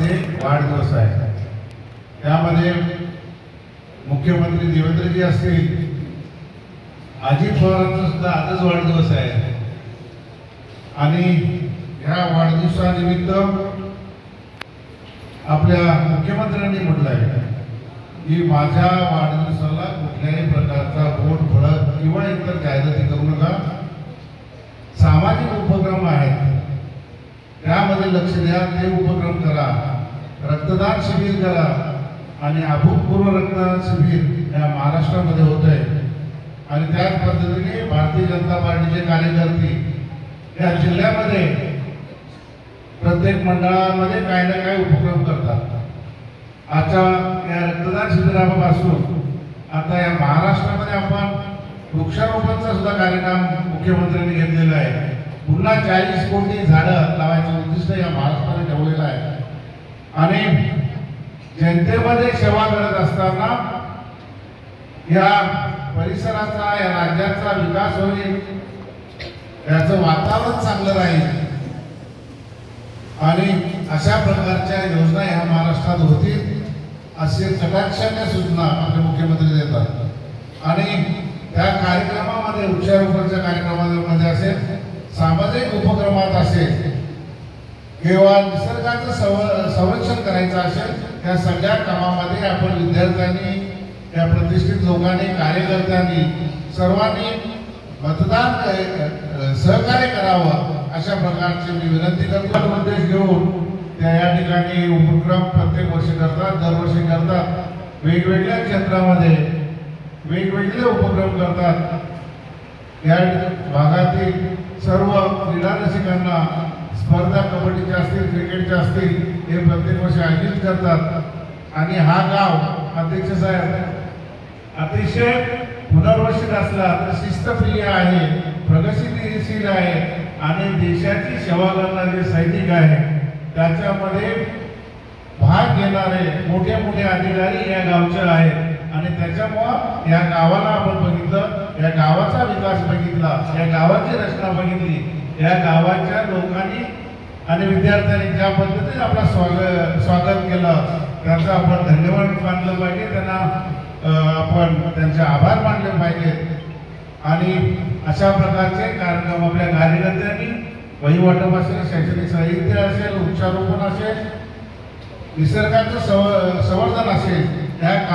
मध्ये वाढदिवस आहे. त्यामध्ये मुख्यमंत्री देवेंद्रजी असतील अजित पवारांचा सुद्धा आजच वाढदिवस आहे. आणि ह्या वाढदिवसानिमित्त आपल्या मुख्यमंत्र्यांनी म्हटलं आहे की माझ्या वाढदिवसाला कुठल्याही प्रकारचा बोट फळक किंवा इतर जाहिराती करू नका. सामाजिक उपक्रम आहेत. त्यामध्ये लक्ष द्या ते उपक्रम करा. रक्तदान शिबिर करा. आणि अभूतपूर्व रक्तदान शिबिर या महाराष्ट्रामध्ये होत आहे आणि त्याच पद्धतीने भारतीय जनता पार्टीचे कार्यकर्ते या जिल्ह्यामध्ये प्रत्येक मंडळामध्ये काही ना काही उपक्रम करतात. आजच्या या रक्तदान शिबिरापासून आता या महाराष्ट्रामध्ये आपण वृक्षारोपणचा सुद्धा कार्यक्रम मुख्यमंत्र्यांनी घेतलेला आहे. पुन्हा चाळीस कोटी झाडं लावायचं उद्दिष्ट या महाराष्ट्राने ठेवलेलं आहे. आणि जनतेमध्ये सेवा करत असताना या परिसराचा या राज्याचा विकास होईल याचं वातावरण चांगलं राहील. आणि अशा प्रकारच्या योजना ह्या महाराष्ट्रात होतील असे कटाक्षाने सूचना आपले मुख्यमंत्री देतात. आणि त्या कार्यक्रमामध्ये वृक्षारोपणच्या कार्यक्रमामध्ये असेल सामाजिक उपक्रमात असेल किंवा निसर्गाचं संव संरक्षण करायचं असेल त्या सगळ्या कामामध्ये आपण विद्यार्थ्यांनी या प्रतिष्ठित लोकांनी कार्यकर्त्यांनी सर्वांनी मतदान सहकार्य करावं अशा प्रकारची मी विनंती करतो. उद्देश घेऊन त्या या ठिकाणी उपक्रम प्रत्येक वर्षी करतात दरवर्षी करतात. वेगवेगळ्या क्षेत्रामध्ये वेगवेगळे उपक्रम करतात. या भागातील सर्व क्रीडा रसिकांना स्पर्धा कबड्डीच्या असतील क्रिकेटच्या असतील हे प्रत्येक वर्षी आयोजित करतात. आणि हा गाव अध्यक्ष साहेब अतिशय पुनर्वसित असला तर शिस्तप्रिय आहे प्रगतीशील आहे आणि देशाची सेवा करणारे सैनिक आहे त्याच्यामध्ये भाग घेणारे मोठे मोठे अधिकारी या गावचे आहेत. आणि त्याच्यामुळं या गावाला आपण बघितलं या गावाचा विकास बघितला या गावाची रचना बघितली या गावाच्या लोकांनी आणि विद्यार्थ्यांनी ज्या पद्धतीने आपला स्वागत स्वागत केलं त्यांचं आपण धन्यवाद मानलं पाहिजे त्यांना आपण त्यांचे आभार मानले पाहिजेत आणि अशा प्रकारचे कार्यक्रम आपल्या कार्यकर्त्यांनी वहीवाटप असेल शैक्षणिक साहित्य असेल वृक्षारोपण असेल निसर्गाचं सव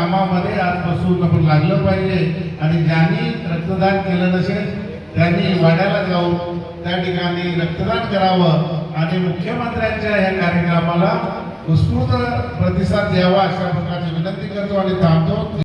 कामामध्ये आजपासून आपण लागलं पाहिजे. आणि ज्यांनी रक्तदान केलं नसेल त्यांनी वाड्याला जाऊन त्या ठिकाणी रक्तदान करावं. आणि मुख्यमंत्र्यांच्या या कार्यक्रमाला उत्स्फूर्त प्रतिसाद द्यावा अशा प्रकारची विनंती करतो आणि